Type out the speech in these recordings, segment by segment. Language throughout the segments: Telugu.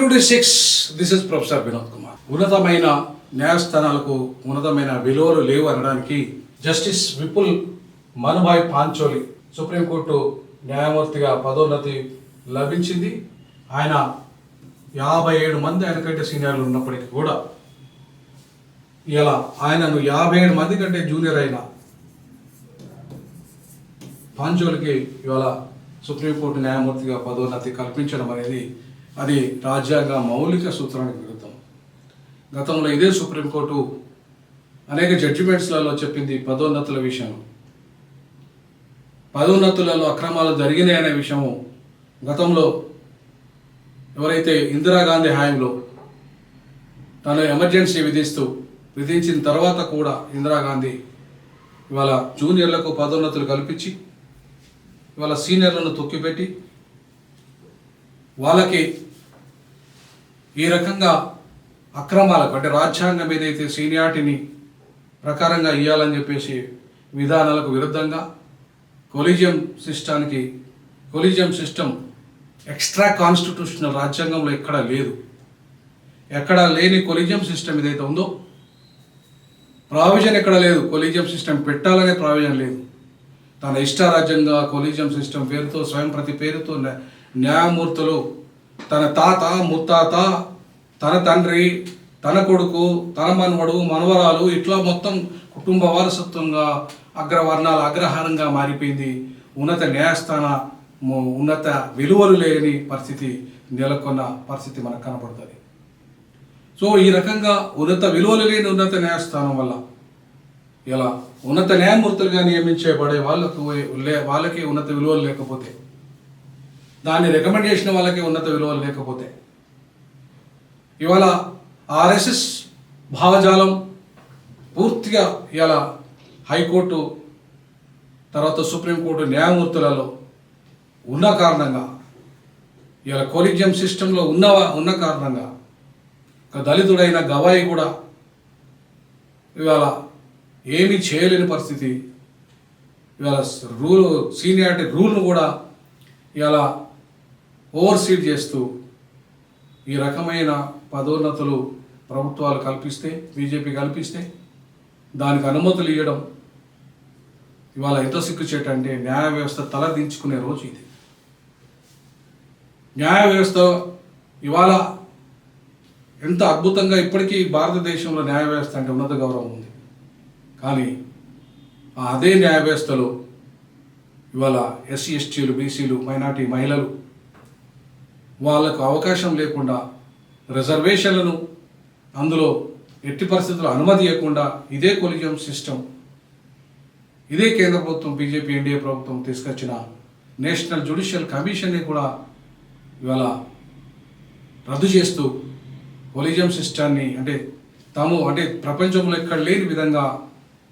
Twenty six this is professor Vinod Kumar ఉన్నతమైన న్యాయస్థానాలకు ఉన్నతమైన విలువలు లేవు అనడానికి justice Vipul Manubhai Pancholi supreme court న్యాయమూర్తిగా పదోన్నతి లభించింది. ఆయన యాభై ఏడు మంది ఆయన కంటే సీనియర్లు ఉన్నప్పటికీ కూడా ఇలా ఆయనను యాభై ఏడు మంది కంటే జూనియర్ అయిన పాంచోలికి ఇవాళ సుప్రీంకోర్టు న్యాయమూర్తిగా పదోన్నతి కల్పించడం అనేది అది రాజ్యాంగ మౌలిక సూత్రానికి విరుద్ధం. గతంలో ఇదే సుప్రీంకోర్టు అనేక జడ్జిమెంట్స్లలో చెప్పింది పదోన్నతుల విషయం పదోన్నతులలో అక్రమాలు జరిగినాయి అనే విషయము గతంలో ఎవరైతే ఇందిరాగాంధీ హయాంలో తను ఎమర్జెన్సీ విధిస్తూ విధించిన తర్వాత కూడా ఇందిరాగాంధీ ఇవాళ జూనియర్లకు పదోన్నతులు కల్పించి ఇవాళ సీనియర్లను తొక్కిపెట్టి వాళ్ళకి ఈ రకంగా అక్రమాలకు అంటే రాజ్యాంగం ఏదైతే సీనియార్టీని ప్రకారంగా ఇవ్వాలని చెప్పేసి విధానాలకు విరుద్ధంగా కొలిజియం సిస్టానికి కొలిజియం సిస్టమ్ ఎక్స్ట్రా కాన్స్టిట్యూషనల్ రాజ్యాంగంలో ఎక్కడా లేదు. ఎక్కడా లేని కొలిజియం సిస్టమ్ ఏదైతే ఉందో ప్రావిజన్ ఎక్కడ లేదు. కొలీజియం సిస్టమ్ పెట్టాలనే ప్రావిజన్ లేదు. తన ఇష్టారాజ్యంగా కొలీజియం సిస్టమ్ పేరుతో స్వయం ప్రతి పేరుతో న్యాయమూర్తులు తన తాత ముత్తాత తన తండ్రి తన కొడుకు తన మనవడు మనవరాలు ఇట్లా మొత్తం కుటుంబ వారసత్వంగా అగ్రవర్ణాల అగ్రహారంగా మారిపోయింది. ఉన్నత న్యాయస్థాన ఉన్నత విలువలు లేని పరిస్థితి నెలకొన్న పరిస్థితి మనకు కనబడుతుంది. సో ఈ రకంగా ఉన్నత విలువలు లేని ఉన్నత న్యాయస్థానం వల్ల ఇలా ఉన్నత న్యాయమూర్తులుగా నియమించబడే వాళ్ళకు వాళ్ళకి ఉన్నత విలువలు లేకపోతే దాన్ని రికమెండ్ చేసిన వాళ్ళకి ఉన్నత విలువలు లేకపోతే. ఇవాళ ఆర్ఎస్ఎస్ భావజాలం పూర్తిగా ఇవాళ హైకోర్టు తర్వాత సుప్రీంకోర్టు న్యాయమూర్తులలో ఉన్న కారణంగా ఇవాళ కొలిజియం సిస్టంలో ఉన్న ఉన్న కారణంగా ఒక దళితుడైన గవాయి కూడా ఇవాళ ఏమీ చేయలేని పరిస్థితి. ఇవాళ రూల్ సీనియారిటీ రూల్ను కూడా ఇవాళ ఓవర్సీడ్ చేస్తూ ఈ రకమైన పదోన్నతులు ప్రభుత్వాలు కల్పిస్తే బీజేపీ కల్పిస్తే దానికి అనుమతులు ఇవ్వడం ఇవాళ ఎంత సిగ్గుచేట అంటే న్యాయ వ్యవస్థ తల దించుకునే రోజు ఇది. న్యాయ వ్యవస్థ ఇవాళ ఎంత అద్భుతంగా ఇప్పటికీ భారతదేశంలో న్యాయ వ్యవస్థ అంటే ఉన్నత గౌరవం ఉంది. కానీ అదే న్యాయ వ్యవస్థలో ఇవాళ ఎస్సీ ఎస్టీలు బీసీలు మైనార్టీ మహిళలు వాళ్ళకు అవకాశం లేకుండా రిజర్వేషన్లను అందులో ఎట్టి పరిస్థితుల్లో అనుమతి ఇవ్వకుండా ఇదే కొలిజియం సిస్టమ్ ఇదే కేంద్ర ప్రభుత్వం బీజేపీ ఎన్డీఏ ప్రభుత్వం తీసుకొచ్చిన నేషనల్ జ్యుడిషియల్ కమిషన్ని కూడా ఇవాళ రద్దు చేస్తూ కొలిజియం సిస్టాన్ని అంటే తాము అంటే ప్రపంచంలో ఎక్కడ లేని విధంగా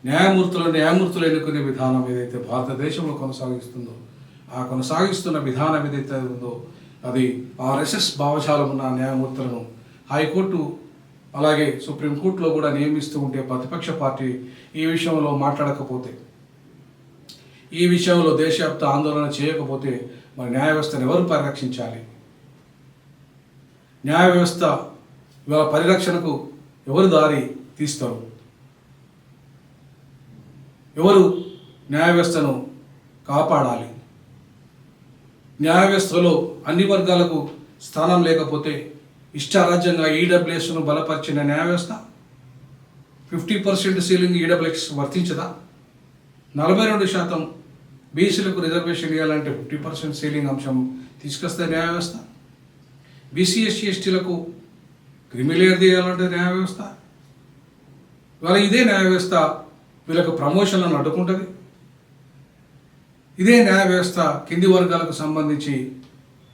న్యాయమూర్తులు న్యాయమూర్తులు ఎన్నుకునే విధానం ఏదైతే భారతదేశంలో కొనసాగిస్తుందో ఆ కొనసాగిస్తున్న విధానం ఏదైతే ఉందో అది ఆర్ఎస్ఎస్ భావజాలం ఉన్న న్యాయమూర్తులను హైకోర్టు అలాగే సుప్రీంకోర్టులో కూడా నియమిస్తూ ఉంటే ప్రతిపక్ష పార్టీ ఈ విషయంలో మాట్లాడకపోతే ఈ విషయంలో దేశవ్యాప్త ఆందోళన చేయకపోతే మరి న్యాయ వ్యవస్థను ఎవరు పరిరక్షించాలి? న్యాయ వ్యవస్థ ఇవాళ పరిరక్షణకు ఎవరు దారి తీస్తారు? ఎవరు న్యాయ వ్యవస్థను కాపాడాలి? న్యాయ వ్యవస్థలో అన్ని వర్గాలకు స్థానం లేకపోతే ఇష్టారాజ్యంగా ఈడబ్ల్యూఎస్ను బలపరిచిన న్యాయ వ్యవస్థ ఫిఫ్టీ పర్సెంట్ సీలింగ్ ఈడబ్ల్యూఎస్ వర్తించదా? నలభై రెండు శాతం బీసీలకు రిజర్వేషన్ ఇవ్వాలంటే ఫిఫ్టీ పర్సెంట్ సీలింగ్ అంశం తీసుకొస్తే న్యాయ వ్యవస్థ బీసీ ఎస్సీ ఎస్టీలకు క్రిమిలేయర్ తీయాలంటే న్యాయ వ్యవస్థ ఇవాళ ఇదే న్యాయ వ్యవస్థ వీళ్ళకు ప్రమోషన్లను అడ్డుకుంటుంది. ఇదే న్యాయ వ్యవస్థ కింది వర్గాలకు సంబంధించి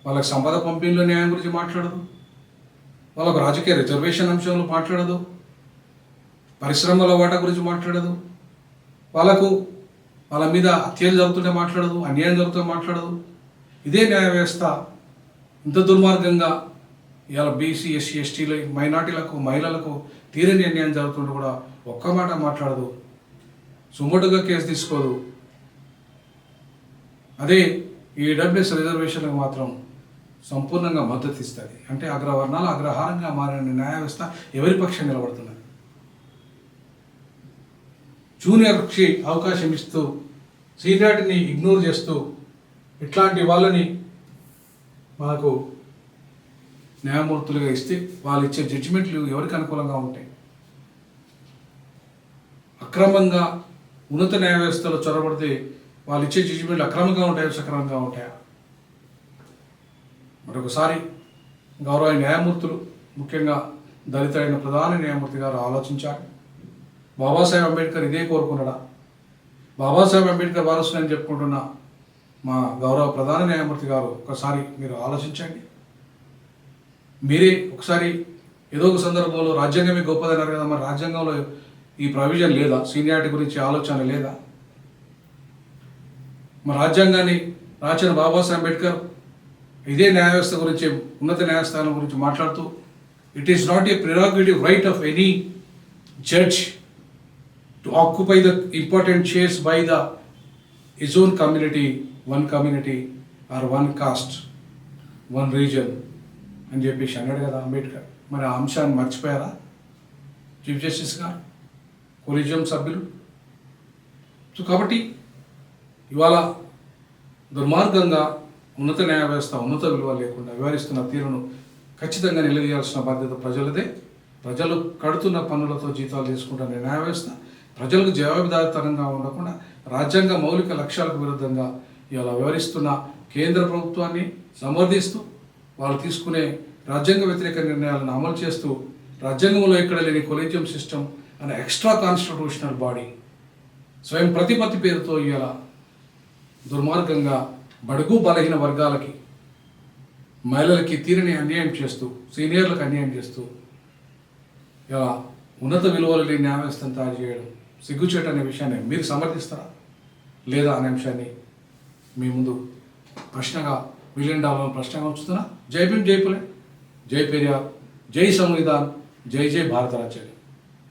వాళ్ళకి సంపద పంపిణీలో న్యాయం గురించి మాట్లాడదు. వాళ్ళకు రాజకీయ రిజర్వేషన్ అంశంలో మాట్లాడదు. పరిశ్రమల వాటా గురించి మాట్లాడదు. వాళ్ళకు వాళ్ళ మీద హత్యలు జరుగుతుంటే మాట్లాడదు అన్యాయం జరుగుతుంటే మాట్లాడదు. ఇదే న్యాయ వ్యవస్థ ఇంత దుర్మార్గంగా ఇవాళ బీసీ ఎస్సీ ఎస్టీలు మైనార్టీలకు మహిళలకు తీరని అన్యాయం జరుగుతుంటే కూడా ఒక్క మాట మాట్లాడదు. సుమోటుగా కేసు తీసుకోదు. అదే ఈ డబ్ల్యూఎస్ రిజర్వేషన్లకు మాత్రం సంపూర్ణంగా మద్దతు ఇస్తుంది. అంటే అగ్రవర్ణాలు అగ్రహారంగా మారిన న్యాయ వ్యవస్థ ఎవరి పక్షం నిలబడుతున్నది? జూనియర్కి అవకాశం ఇస్తూ సీనియారిటీని ఇగ్నోర్ చేస్తూ ఇట్లాంటి వాళ్ళని మనకు న్యాయమూర్తులుగా ఇస్తే వాళ్ళు ఇచ్చే జడ్జిమెంట్లు ఎవరికి అనుకూలంగా ఉంటాయి? అక్రమంగా ఉన్నత న్యాయ వ్యవస్థలో చొరబడితే వాళ్ళు ఇచ్చే జడ్జిమెంట్లు అక్రమంగా ఉంటాయా సక్రమంగా ఉంటాయా? మరొకసారి గౌరవ న్యాయమూర్తులు ముఖ్యంగా దళితులైన ప్రధాన న్యాయమూర్తి గారు ఆలోచించాలి. బాబాసాహెబ్ అంబేద్కర్ ఇదే కోరుకున్నాడా? బాబాసాహెబ్ అంబేద్కర్ వారసుని చెప్పుకుంటున్న మా గౌరవ ప్రధాన న్యాయమూర్తి గారు ఒకసారి మీరు ఆలోచించండి. మీరే ఒకసారి ఏదో ఒక సందర్భంలో రాజ్యాంగమే గొప్పదన్నారు కదా మరి రాజ్యాంగంలో ఈ ప్రొవిజన్ లేదా? సీనియారిటీ గురించి ఆలోచన లేదా? మన రాజ్యాంగాన్ని రాచిన బాబాసాహెబ్ అంబేద్కర్ ఇదే న్యాయ వ్యవస్థ గురించి ఉన్నత న్యాయస్థానం గురించి మాట్లాడుతూ it is not a prerogative right of any judge to occupy the important shares by the his own community one community or one caste one reason అని చెప్పేసి అన్నాడు కదా అంబేద్కర్. మరి ఆ అంశాన్ని మర్చిపోయారా? చీఫ్ జస్టిస్ గారు కొలిజియం సభ్యులు. సో కాబట్టి ఇవాళ దుర్మార్గంగా ఉన్నత న్యాయ వ్యవస్థ ఉన్నత విలువ లేకుండా వ్యవహరిస్తున్న తీరును ఖచ్చితంగా నిలదీయాల్సిన బాధ్యత ప్రజలదే. ప్రజలు కడుతున్న పన్నులతో జీతాలు తీసుకుంటున్న న్యాయ వ్యవస్థ ప్రజలకు జవాబుదారితనంగా ఉండకుండా రాజ్యాంగ మౌలిక లక్ష్యాలకు విరుద్ధంగా ఇవాళ వ్యవహరిస్తున్న కేంద్ర ప్రభుత్వాన్ని సమర్థిస్తూ వాళ్ళు తీసుకునే రాజ్యాంగ వ్యతిరేక నిర్ణయాలను అమలు చేస్తూ రాజ్యాంగంలో ఎక్కడ లేని కొలీజియం సిస్టమ్ అనే ఎక్స్ట్రా కాన్స్టిట్యూషనల్ బాడీ స్వయం ప్రతిపత్తి పేరుతో ఇవాళ దుర్మార్గంగా బడుగు బలహీన వర్గాలకి మహిళలకి తీరని అన్యాయం చేస్తూ సీనియర్లకు అన్యాయం చేస్తూ ఇలా ఉన్నత విలువలు లేని న్యాయవ్యవస్థను తయారు చేయడం సిగ్గుచేట అనే విషయాన్ని మీరు సమర్థిస్తారా? లేదా అనే అంశాన్ని మీ ముందు ప్రశ్నగా మిలియన్ డాలర్ ప్రశ్నగా ఉంచుతున్నా. జై భీమ్ జై పులే. జై పెరియార్. జై సంవిధాన్. జై జై భారత రాజ్యాంగం.